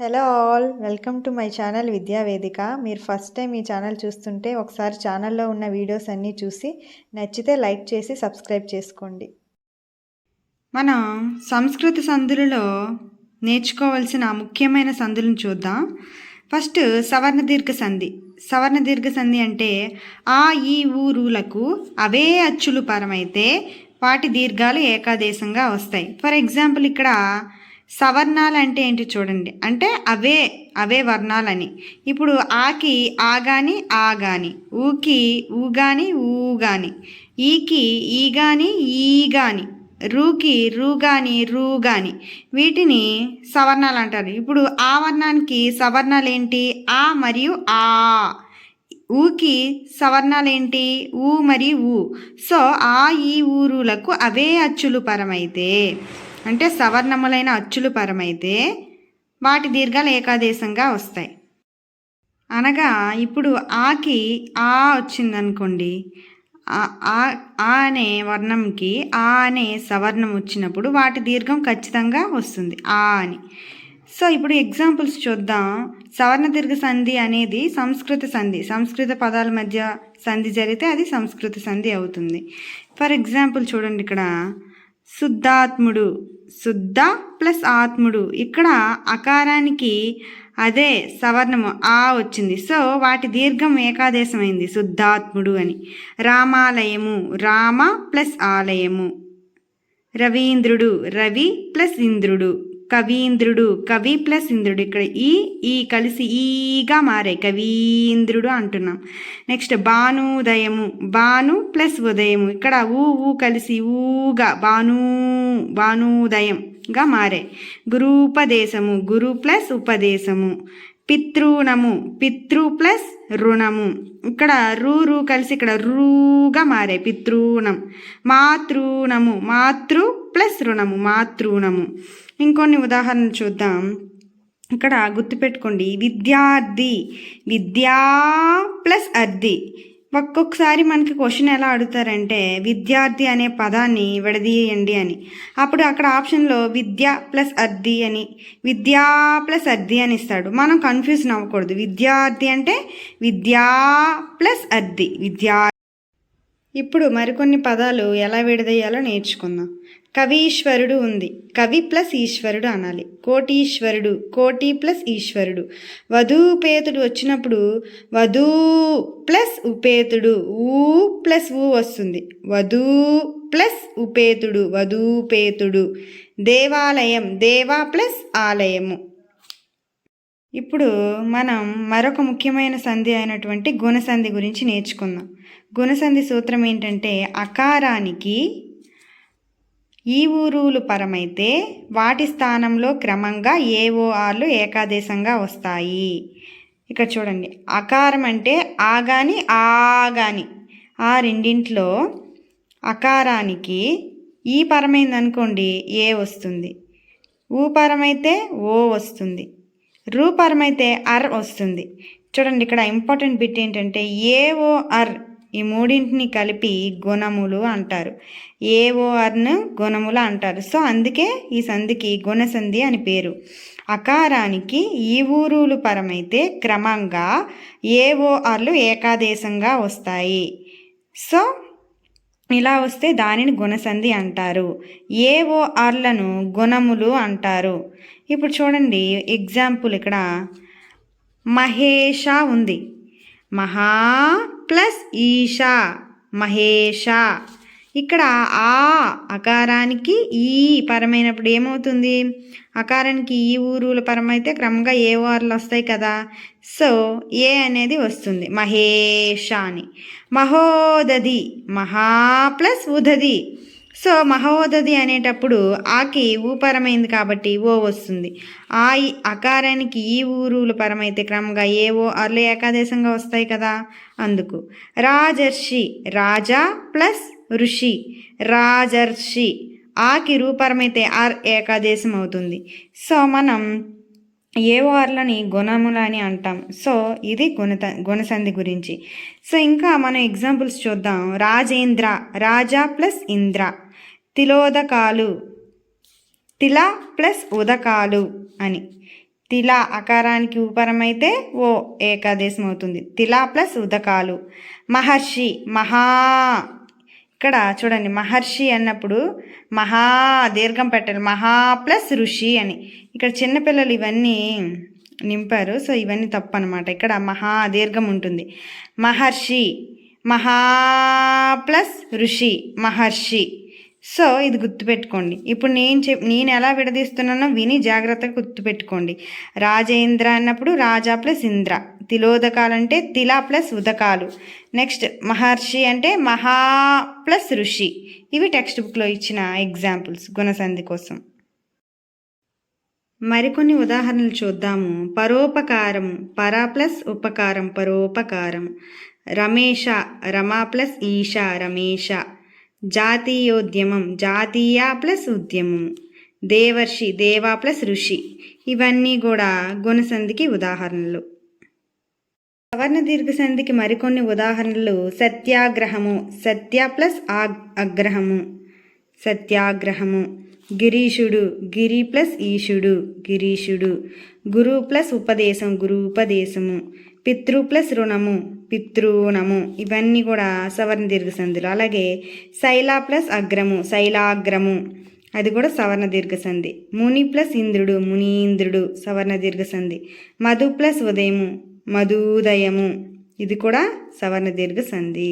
Hello all welcome to my channel Vidyavedika మీరు first time ఈ channel చూస్తుంటే ఒకసారి ఛానల్లో ఉన్న వీడియోస్ అన్నీ చూసి నచ్చితే లైక్ చేసి సబ్స్క్రైబ్ చేసుకోండి. మనం సంస్కృత సందులలో నేర్చుకోవాల్సిన ముఖ్యమైన సందులను చూద్దాం. ఫస్ట్ సవర్ణ దీర్ఘ సంధి. సవర్ణ దీర్ఘ సంధి అంటే ఆ ఈ ఊరులకు అవే అచ్చులు పరమైతే వాటి దీర్ఘాలు ఏకాదేశంగా వస్తాయి. ఫర్ ఎగ్జాంపుల్ ఇక్కడ సవర్ణాలు అంటే ఏంటి చూడండి. అంటే అవే అవే వర్ణాలని. ఇప్పుడు ఆకి ఆ గాని ఆ గాని ఊకి ఊ గాని ఊ గాని ఈకి ఈ గాని ఈ గాని రూకి రూ గాని రూ గాని వీటిని సవర్ణాలు అంటారు. ఇప్పుడు ఆ వర్ణానికి సవర్ణాలు ఏంటి ఆ మరియు ఆ. ఊకి సవర్ణాలు ఏంటి ఊ మరియు ఊ. సో ఆ ఈ ఊరులకు అవే అచ్చులు పరమైతే అంటే సవర్ణములైన అచ్చులు పరమైతే వాటి దీర్ఘాలు ఏకాదేశంగా వస్తాయి. అనగా ఇప్పుడు ఆకి ఆ వచ్చిందనుకోండి ఆ ఆ- అనే వర్ణంకి ఆ అనే సవర్ణం వచ్చినప్పుడు వాటి దీర్ఘం ఖచ్చితంగా వస్తుంది ఆ అని. సో ఇప్పుడు ఎగ్జాంపుల్స్ చూద్దాం. సవర్ణ దీర్ఘ సంధి అనేది సంస్కృత సంధి సంస్కృత పదాల మధ్య సంధి జరిగితే అది సంస్కృత సంధి అవుతుంది. ఫర్ ఎగ్జాంపుల్ చూడండి ఇక్కడ. శుద్ధాత్ముడు. శుద్ధ ప్లస్ ఆత్ముడు. ఇక్కడ అకారానికి అదే సవర్ణము ఆ వచ్చింది. సో వాటి దీర్ఘం ఏకాదేశమైంది. శుద్ధాత్ముడు అని. రామాలయము. రామ ప్లస్ ఆలయము. రవీంద్రుడు. రవి ప్లస్ ఇంద్రుడు. కవీంద్రుడు కవి ప్లస్ ఇంద్రుడు. ఇక్కడ ఈ ఈ కలిసి ఈగా మారాయి కవీంద్రుడు అంటున్నాం. నెక్స్ట్ భానుదయము భాను ప్లస్ ఉదయము. ఇక్కడ ఊ ఊ కలిసి ఊగా భాను భానుదయంగా మారాయి గురూపదేశము గురు ప్లస్ ఉపదేశము. పితృణము పితృ ప్లస్ రుణము. ఇక్కడ రూ రూ కలిసి ఇక్కడ రూగా మారే పితృణం. మాతృణము మాతృ ప్లస్ రుణము మాతృణము. ఇంకొన్ని ఉదాహరణలు చూద్దాం. ఇక్కడ గుర్తుపెట్టుకోండి. విద్యార్థి విద్యా ప్లస్ అర్ధి ఒక్కొక్కసారి మనకి క్వశ్చన్ ఎలా అడుగుతారంటే విద్యార్థి అనే పదాన్ని విడదీయండి అని. అప్పుడు అక్కడ ఆప్షన్లో విద్య ప్లస్ అర్ధి అని విద్యా ప్లస్ అర్ధి అని ఇస్తాడు. మనం కన్ఫ్యూజన్ అవ్వకూడదు విద్యార్థి అంటే విద్యా ప్లస్ అర్ధి విద్యా. ఇప్పుడు మరికొన్ని పదాలు ఎలా విడదీయాలో నేర్చుకుందాం. కవీశ్వరుడు ఉంది. కవి ప్లస్ ఈశ్వరుడు అనాలి. కోటీశ్వరుడు కోటి ప్లస్ ఈశ్వరుడు. వధూపేతుడు వచ్చినప్పుడు వధూ ప్లస్ ఉపేతుడు ఊ ప్లస్ ఊ వస్తుంది. వధూ ప్లస్ ఉపేతుడు వధూపేతుడు దేవాలయం దేవా ప్లస్ ఆలయము. ఇప్పుడు మనం మరొక ముఖ్యమైన సంధి అయినటువంటి గుణసంధి గురించి నేర్చుకుందాం. గుణసంధి సూత్రం ఏంటంటే అకారానికి ఈ ఊరులు పరమైతే వాటి స్థానంలో క్రమంగా ఏఓఆర్లు ఏకాదేశంగా వస్తాయి. ఇక్కడ చూడండి. అకారం అంటే ఆ గాని ఆ గాని ఆ రెండింట్లో అకారానికి ఈ పరమైంది అనుకోండి ఏ వస్తుంది? ఊ పరమైతే ఓ వస్తుంది. రూ పరమైతే అర్ వస్తుంది. చూడండి ఇక్కడ ఇంపార్టెంట్ బిట్ ఏంటంటే ఏ ఓ అర్ ఈ మూడింటిని కలిపి గుణములు అంటారు. ఏఓఆర్ను గుణములు అంటారు. సో అందుకే ఈ సంధికి గుణసంధి అని పేరు. అకారానికి ఈ ఊరులు పరమైతే క్రమంగా ఏఓఆర్లు ఏకాదేశంగా వస్తాయి. సో ఇలా వస్తే దానిని గుణసంధి అంటారు. ఏఓఆర్లను గుణములు అంటారు. ఇప్పుడు చూడండి ఎగ్జాంపుల్ ఇక్కడ మహేష ఉంది. మహా ప్లస్ ఈషా మహేష. ఇక్కడ ఆ అకారానికి ఈ పరమైనప్పుడు ఏమవుతుంది? అకారానికి ఈ ఊరుల పరమైతే క్రమంగా ఏ ఓర్లు వస్తాయి కదా? సో ఏ అనేది వస్తుంది. మహేష అని. మహోదది మహా ప్లస్ ఉదది సో మహోదది అనేటప్పుడు ఆకి ఊపరమైంది కాబట్టి ఓ వస్తుంది. ఆ ఈ అకారానికి ఈ ఊరులు పరమైతే క్రమంగా ఏ ఓ అర్లు ఏకాదేశంగా వస్తాయి కదా అందుకు. రాజర్షి రాజా ప్లస్ ఋషి. రాజర్షి ఆకి రూపరమైతే ఆర్ ఏకాదేశం అవుతుంది. సో మనం ఏ వార్లని గుణములని అంటాం. సో ఇది గుణత గుణసంధి గురించి. సో ఇంకా మనం ఎగ్జాంపుల్స్ చూద్దాం. రాజేంద్ర రాజా ప్లస్ ఇంద్ర. తిలోదకాలు. తిల ప్లస్ ఉదకాలు అని. తిల అకారానికి ఉపరం అయితే ఓ ఏకాదేశం అవుతుంది తిల ప్లస్ ఉదకాలు. మహర్షి మహా. ఇక్కడ చూడండి మహర్షి అన్నప్పుడు మహా దీర్ఘం పెట్టాలి. మహా ప్లస్ ఋషి అని. ఇక్కడ చిన్నపిల్లలు ఇవన్నీ నింపారు. సో ఇవన్నీ తప్పు అనమాట ఇక్కడ మహా దీర్ఘం ఉంటుంది. మహర్షి మహా ప్లస్ ఋషి మహర్షి. సో ఇది గుర్తుపెట్టుకోండి. ఇప్పుడు నేను చెప్ నేను ఎలా విడదీస్తున్నానో విని జాగ్రత్తగా గుర్తుపెట్టుకోండి. రాజేంద్ర అన్నప్పుడు రాజా ప్లస్ ఇంద్ర తిలోదకాలంటే తిల ప్లస్ ఉదకాలు. నెక్స్ట్ మహర్షి అంటే మహా ప్లస్ ఋషి. ఇవి టెక్స్ట్ బుక్లో ఇచ్చిన ఎగ్జాంపుల్స్ గుణసంధి కోసం. మరికొన్ని ఉదాహరణలు చూద్దాము. పరోపకారం పరా ప్లస్ ఉపకారం పరోపకారం. రమేష రమా ప్లస్ ఈషా రమేష. జాతీయోద్యమం జాతీయ ప్లస్ ఉద్యమం దేవర్షి దేవా ప్లస్ ఋషి. ఇవన్నీ కూడా గుణసంధికి ఉదాహరణలు. సవర్ణ దీర్ఘ సంధికి మరికొన్ని ఉదాహరణలు. సత్యాగ్రహము సత్య ప్లస్ ఆగ్ అగ్రహము. సత్యాగ్రహము గిరీషుడు గిరి ప్లస్ ఈశుడు గిరీషుడు. గురు ప్లస్ ఉపదేశం గురుపదేశము పితృ ప్లస్ రుణము పితృణము ఇవన్నీ కూడా సవర్ణ దీర్ఘ సంధులు అలాగే శైల ప్లస్ అగ్రము శైలాగ్రము. అది కూడా సవర్ణ దీర్ఘ సంధి ముని ప్లస్ ఇంద్రుడు మునీంద్రుడు సవర్ణ దీర్ఘ సంధి మధు ప్లస్ ఉదయము మధుదయము. ఇది కూడా సవర్ణ దీర్ఘ సంధి